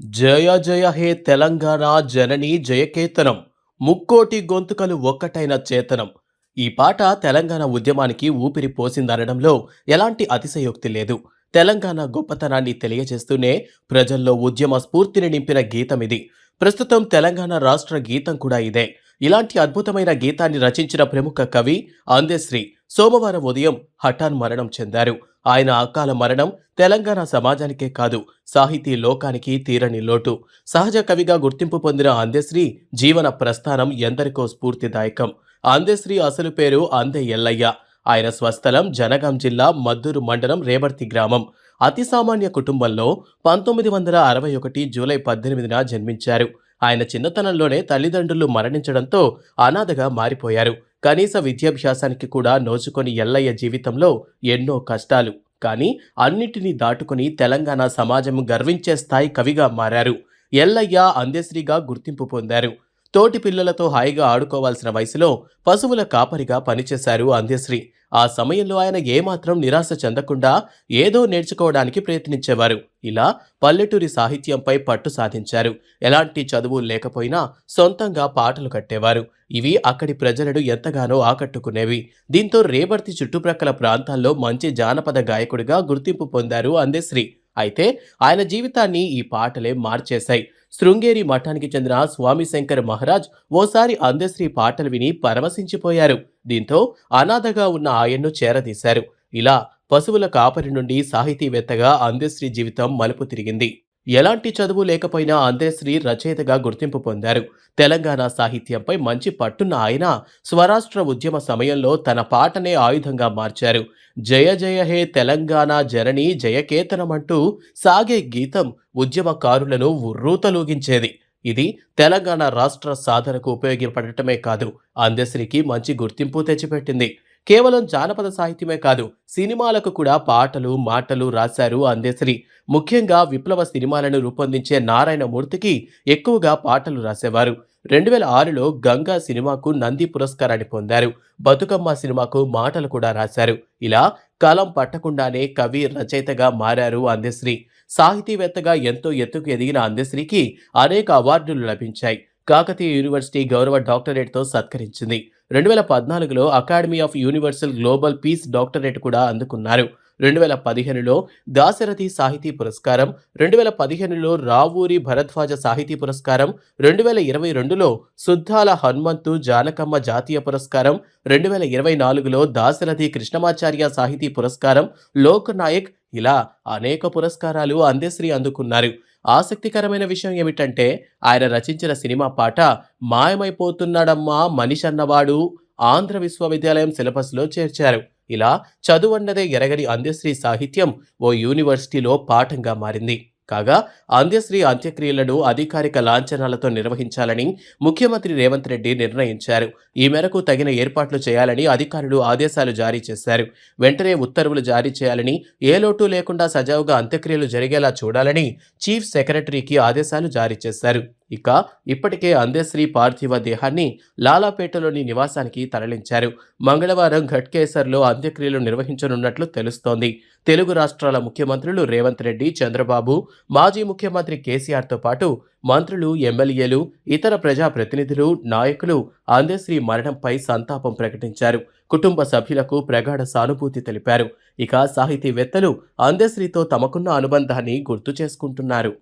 జయ జయ హే తెలంగాణ జనని జయకేతనం. ముక్కోటి గొంతుకలు ఒక్కటైన చేతనం. ఈ పాట తెలంగాణ ఉద్యమానికి ఊపిరి పోసిందనడంలో ఎలాంటి అతిశయోక్తి లేదు. తెలంగాణ గొప్పతనాన్ని తెలియజేస్తూనే ప్రజల్లో ఉద్యమ స్ఫూర్తిని నింపిన గీతం ఇది ప్రస్తుతం తెలంగాణ రాష్ట్ర గీతం కూడా ఇదే. ఇలాంటి అద్భుతమైన గీతాన్ని రచించిన ప్రముఖ కవి అందెశ్రీ సోమవారం ఉదయం హఠాన్ మరణం చెందారు. ఆయన అకాల మరణం తెలంగాణ సమాజానికే కాదు సాహితీ లోకానికి తీరని లోటు. సహజ కవిగా గుర్తింపు పొందిన అందశ్రీ జీవన ప్రస్థానం ఎందరికో స్ఫూర్తిదాయకం. అందశ్రీ అసలు పేరు అందే ఎల్లయ్య. ఆయన స్వస్థలం జనగాం జిల్లా మద్దూరు మండలం రేవర్తి గ్రామం. అతి సామాన్య కుటుంబంలో పంతొమ్మిది వందల అరవై ఒకటి జూలై పద్దెనిమిదిన జన్మించారు. ఆయన చిన్నతనంలోనే తల్లిదండ్రులు మరణించడంతో అనాథగా మారిపోయారు. కనీస విద్యాభ్యాసానికి కూడా నోచుకొని ఎల్లయ్య జీవితంలో ఎన్నో కష్టాలు. కానీ అన్నిటినీ దాటుకుని తెలంగాణ సమాజం గర్వించే స్థాయి కవిగా మారారు. ఎల్లయ్య అందెశ్రీగా గుర్తింపు పొందారు. తోటి పిల్లలతో హాయిగా ఆడుకోవాల్సిన వయసులో పశువుల కాపరిగా పనిచేశారు అంధ్యశ్రీ ఆ సమయంలో ఆయన ఏమాత్రం నిరాశ చెందకుండా ఏదో నేర్చుకోవడానికి ప్రయత్నించేవారు. ఇలా పల్లెటూరి సాహిత్యంపై పట్టు సాధించారు. ఎలాంటి చదువు లేకపోయినా సొంతంగా పాటలు కట్టేవారు. ఇవి అక్కడి ప్రజలను ఎంతగానో ఆకట్టుకునేవి. దీంతో రేవర్తి చుట్టుప్రక్కల ప్రాంతాల్లో మంచి జానపద గాయకుడిగా గుర్తింపు పొందారు అందేశ్రీ అయితే ఆయన జీవితాన్ని ఈ పాటలే మార్చేశాయి. శృంగేరి మఠానికి చెందిన స్వామి శంకర్ మహారాజ్ ఓసారి అందశ్రీ పాటలు విని పరవశించిపోయారు. దీంతో అనాథగా ఉన్న ఆయన్ను చేరదీశారు. ఇలా పశువుల కాపరి నుండి సాహితీవేత్తగా అందశ్రీ జీవితం మలుపు తిరిగింది. ఎలాంటి చదువు లేకపోయినా అందేశ్రీ రచయితగా గుర్తింపు పొందారు. తెలంగాణ సాహిత్యంపై మంచి పట్టున్న ఆయన స్వరాష్ట్ర ఉద్యమ సమయంలో తన పాటనే ఆయుధంగా మార్చారు. జయ జయ హే తెలంగాణ జనని జయకేతనమంటూ సాగే గీతం ఉద్యమకారులను ఉర్రూతలూగించేది. ఇది తెలంగాణ రాష్ట్ర సాధనకు ఉపయోగపడటమే కాదు అందశ్రీకి మంచి గుర్తింపు తెచ్చిపెట్టింది. కేవలం జానపద సాహిత్యమే కాదు సినిమాలకు కూడా పాటలు మాటలు రాశారు అందేశ్రీ ముఖ్యంగా విప్లవ సినిమాలను రూపొందించే నారాయణమూర్తికి ఎక్కువగా పాటలు రాసేవారు. రెండు వేల ఆరులో గంగా సినిమాకు నంది పురస్కారాన్ని పొందారు. బతుకమ్మ సినిమాకు మాటలు కూడా రాశారు. ఇలా కాలం పట్టకుండానే కవి రచయితగా మారారు అందశ్రీ సాహితీవేత్తగా ఎంతో ఎత్తుకు ఎదిగిన అందశ్రీకి అనేక అవార్డులు లభించాయి. కాకతీయ యూనివర్సిటీ గౌరవ డాక్టరేట్తో సత్కరించింది. రెండు వేల పద్నాలుగులో academy of universal global peace doctorate కూడా అందుకున్నారు. రెండు వేల పదిహేనులో దాశరథి సాహితీ పురస్కారం రెండు వేల పదిహేనులో రావూరి భరద్వాజ సాహితీ పురస్కారం రెండు వేల ఇరవై రెండులో సుద్దాల హనుమంతు జానకమ్మ జాతీయ పురస్కారం రెండు వేల ఇరవై నాలుగులో దాశరథి కృష్ణమాచార్య సాహితీ పురస్కారం లోక్ నాయక్ ఇలా అనేక పురస్కారాలు అందశ్రీ అందుకున్నారు. ఆసక్తికరమైన విషయం ఏమిటంటే ఆయన రచించిన సినిమా పాట మాయమైపోతున్నాడమ్మా మనిషి అన్నవాడు ఆంధ్ర విశ్వవిద్యాలయం సిలబస్లో చేర్చారు. ఇలా చదువన్నదే ఎరగని అందశ్రీ సాహిత్యం ఓ యూనివర్సిటీలో పాఠంగా మారింది. కాగా అంత్యశ్రీ అంత్యక్రియలను అధికారిక లాంఛనాలతో నిర్వహించాలని ముఖ్యమంత్రి రేవంత్ రెడ్డి నిర్ణయించారు. ఈ మేరకు తగిన ఏర్పాట్లు చేయాలని అధికారులు ఆదేశాలు జారీ చేశారు. వెంటనే ఉత్తర్వులు జారీ చేయాలని ఏ లోటు లేకుండా సజావుగా అంత్యక్రియలు జరిగేలా చూడాలని చీఫ్ సెక్రటరీకి ఆదేశాలు జారీ చేశారు. ఇక ఇప్పటికే అందశ్రీ పార్థివ దేహాన్ని లాలాపేటలోని నివాసానికి తరలించారు. మంగళవారం ఘట్కేసర్లో అంత్యక్రియలు నిర్వహించనున్నట్లు తెలుస్తోంది. తెలుగు రాష్ట్రాల ముఖ్యమంత్రులు రేవంత్ రెడ్డి చంద్రబాబు మాజీ ముఖ్యమంత్రి కేసీఆర్తో పాటు మంత్రులు ఎమ్మెల్యేలు ఇతర ప్రజాప్రతినిధులు నాయకులు అందశ్రీ మరణంపై సంతాపం ప్రకటించారు. కుటుంబ సభ్యులకు ప్రగాఢ సానుభూతి తెలిపారు. ఇక సాహితీవేత్తలు అందశ్రీతో తమకున్న అనుబంధాన్ని గుర్తు చేసుకుంటున్నారు.